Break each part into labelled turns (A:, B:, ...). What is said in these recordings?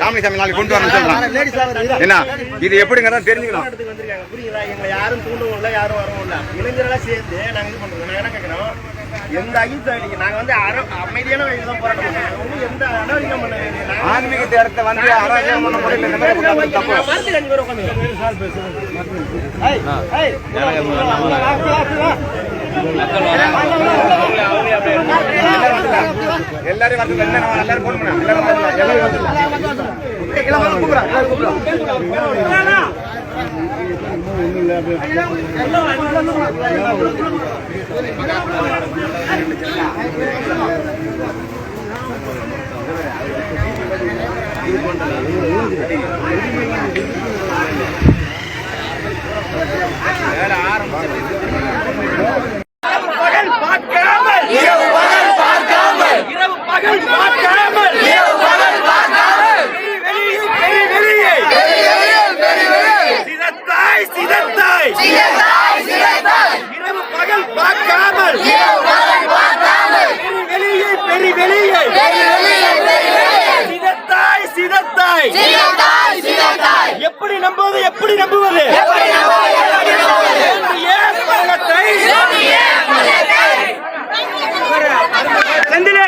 A: ராமசாமி நாளைக்கு கொண்டு வரணும் சொல்றான் என்ன இது எப்படிங்கிறத தெரிஞ்சுக்கணும்
B: இடத்துக்கு வந்திருக்காங்க புரியுங்களா எங்களை யாரும் தூண்டவும் இல்லை யாரும் வரவும் இல்லை இளைஞர்களாக சேர்ந்து நாங்கள் இது பண்ணுறோம் நாங்கள் என்ன கேட்குறோம் எந்த அகிம்சாடிக்கு நாங்கள் வந்து அற அமைதியான வழியில் தான் போராட்டம் எந்த அனாவரியம் பண்ண வேண்டிய
A: ஆன்மீக தேரத்தை வந்து அராஜகம் பண்ண முடியல. இந்த மாதிரி பண்ணது தப்பு.
B: வார்த்தைக்கு அஞ்சு பேர் உட்காந்து
A: எல்லாரும் வந்து எல்லாரும் போன் பண்ண எல்லாரும் வந்து எல்லாரும் வந்து வந்து வேற ஆரம்பிச்சு
B: சிதத்தாய் இரவு பகல் பார்க்காமல். வெளியே பெரி வெளியே. சிதத்தாய் சிதத்தாய் எப்படி நம்புவது எப்படி நம்புவது? செந்திலே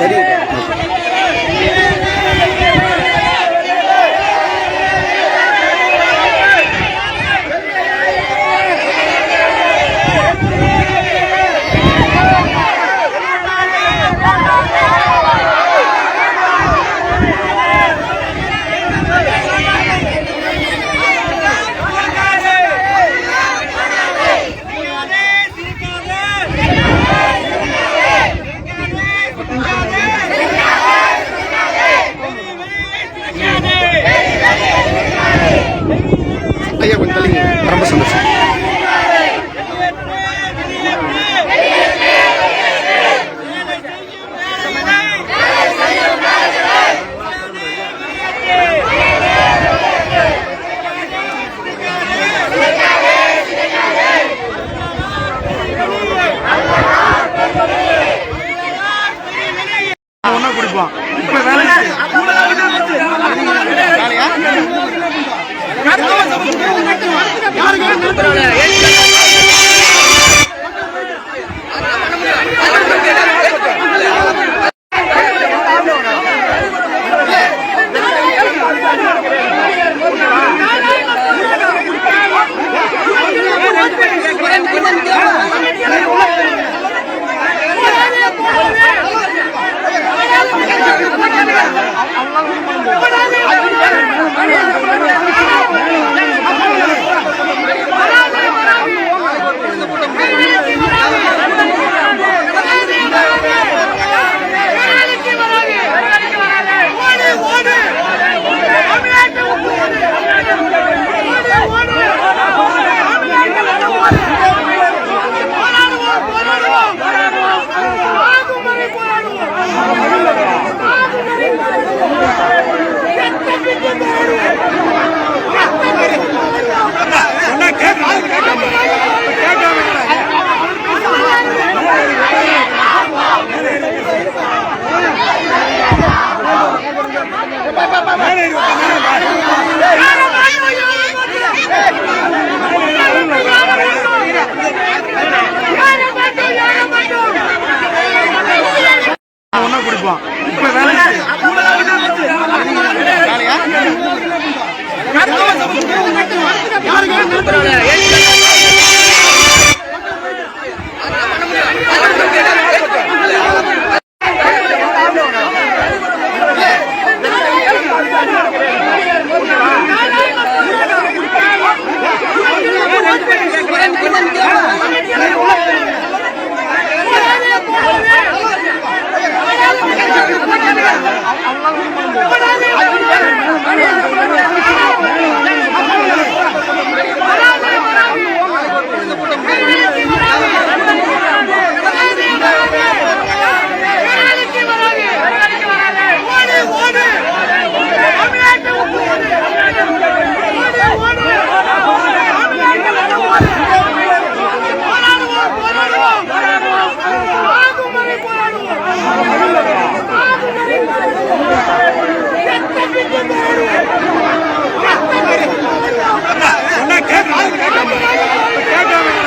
A: சரி
B: கேட்க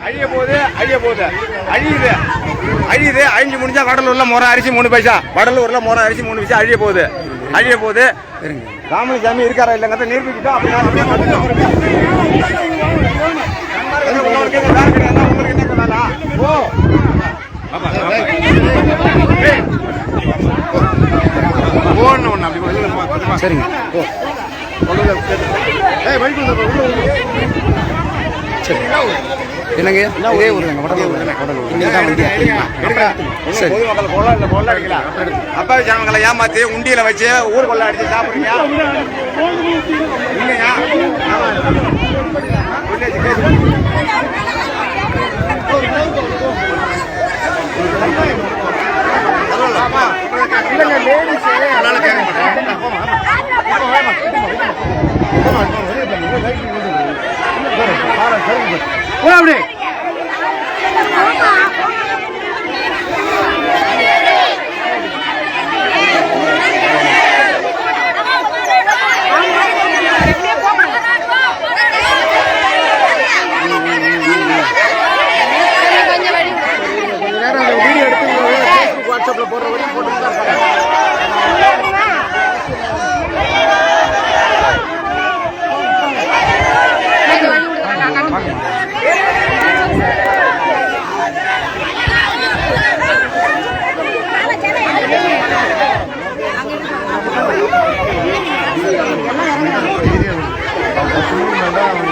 A: அழிய போகுது அழிய போகுது. அழிய போகுது அழியுது. அழியுது. அழிஞ்சு முடிஞ்சா வடலூர்ல முறை அரிசி மூணு பைசா. வடலூர்ல முறை அரிசி மூணு பைசா. அழிய போகுது. அழிய போகுது. ராமலிசாமி இருக்காரா இல்லைங்கிறத நிரூபிக்கிட்டோம். அப்படியே அப்படியே. உங்களுக்கு என்ன பண்ணலாம் ஓ.
C: சரிங்க
A: ஏய், வழி கொடுங்க, விடுங்க.
C: என்னங்க? இதே ஊருங்க வடலூர் இங்கே தான் வந்து சரி.
A: அப்பாவி ஜனங்களை ஏமாத்தி உண்டியில வச்சு ஊர் கொள்ள அடிச்சு சாப்பிடுறீங்க இல்லையா? இல்லைங்க லேடிஸ் அதனால கேட்க மாட்டேன். அப்படி. வாட்ஸ்அப்ல போடுற வரையும் போட்டுட்டு தான் இருப்பாங்க